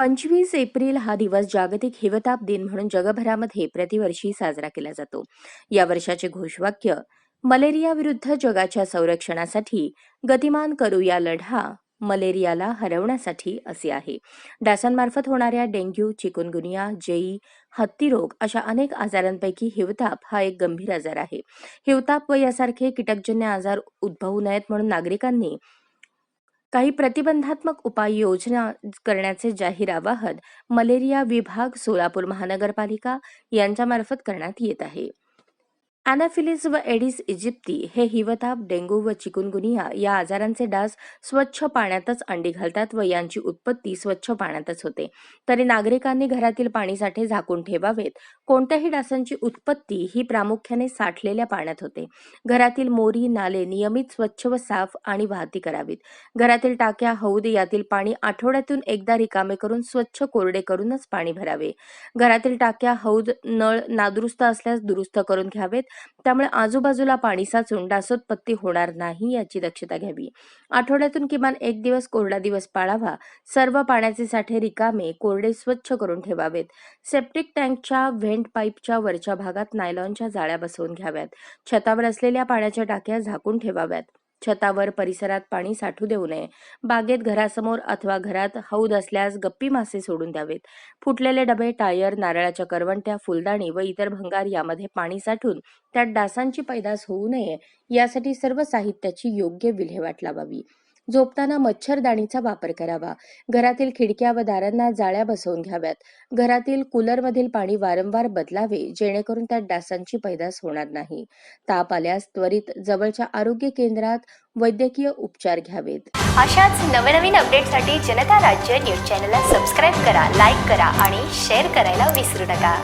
पंचवीस एप्रिल हा दिवस जागतिक हिवताप दिन म्हणून जगभरामध्ये प्रतिवर्षी साजरा केला जातो. या वर्षाचे घोषवाक्य मलेरिया विरुद्ध जगाच्या संरक्षणासाठी गतिमान करूया लढा मलेरियाला हरवण्यासाठी असे आहे. डासांमार्फत होणाऱ्या डेंग्यू चिकुनगुनिया जेई हत्तीरोग अशा अनेक आजारांपैकी हिवताप हा एक गंभीर आजार आहे. हिवताप व यासारखे कीटकजन्य आजार उद्भवू नयेत म्हणून नागरिकांनी काही प्रतिबंधात्मक उपाययोजना करण्याचे जाहीर आवाहन मलेरिया विभाग सोलापूर महानगरपालिका यांच्यामार्फत करण्यात येत आहे. अॅनाफिलिस व एडिस इजिप्ती हे हिवताप डेंगू व चिकुनगुनिया या आजारांचे डास स्वच्छ पाण्यातच अंडी घालतात व यांची उत्पत्ती स्वच्छ पाण्यातच होते. तरी नागरिकांनी घरातील पाणीसाठे झाकून ठेवावेत. कोणत्याही डासांची उत्पत्ती ही प्रामुख्याने साठलेल्या पाण्यात होते. घरातील मोरी नाले नियमित स्वच्छ व साफ आणि वाहती करावीत. घरातील टाक्या हौद यातील पाणी आठवड्यातून एकदा रिकामे करून स्वच्छ कोरडे करूनच पाणी भरावे. घरातील टाक्या हौद नळ नादुरुस्त असल्यास दुरुस्त करून घ्यावेत. त्यामुळे आजूबाजूला पाणी साचून डासोत्पत्ती होणार नाही याची दक्षता घ्यावी. आठवड्यातून किमान एक दिवस कोरडा दिवस पाळावा. सर्व पाण्याचे साठे रिकामे कोरडे स्वच्छ करून ठेवावेत. सेप्टिक टँकच्या व्हेंट पाईपच्या वरच्या भागात नायलॉनच्या जाळ्या बसवून घ्याव्यात. छतावर असलेल्या पाण्याच्या टाक्या झाकून ठेवाव्यात. छतावर परिसरात पाणी साठू देऊ नये. बागेत घरासमोर अथवा घरात हौद असल्यास गप्पी मासे सोडून द्यावेत. फुटलेले डबे टायर नारळाच्या करवंट्या फुलदाणी व इतर भंगार यामध्ये पाणी साठून त्यात डासांची पैदास होऊ नये. यासाठी सर्व साहित्याची योग्य विल्हेवाट लावावी. झोपताना मच्छरदाणीचा वापर करावा. घरातील खिडक्या व दारांना जाळ्या बसवून घ्याव्यात. घरातील कूलरमधील पाणी वारंवार बदलावे जेणेकरून त्यात डासांची पैदास होणार नाही. ताप आल्यास त्वरित जवळच्या आरोग्य केंद्रात वैद्यकीय उपचार घ्यावेत. अशाच नवनवीन अपडेटसाठी जनता राज्य न्यूज चॅनलला सबस्क्राईब करा लाईक करा आणि शेअर करायला विसरू नका.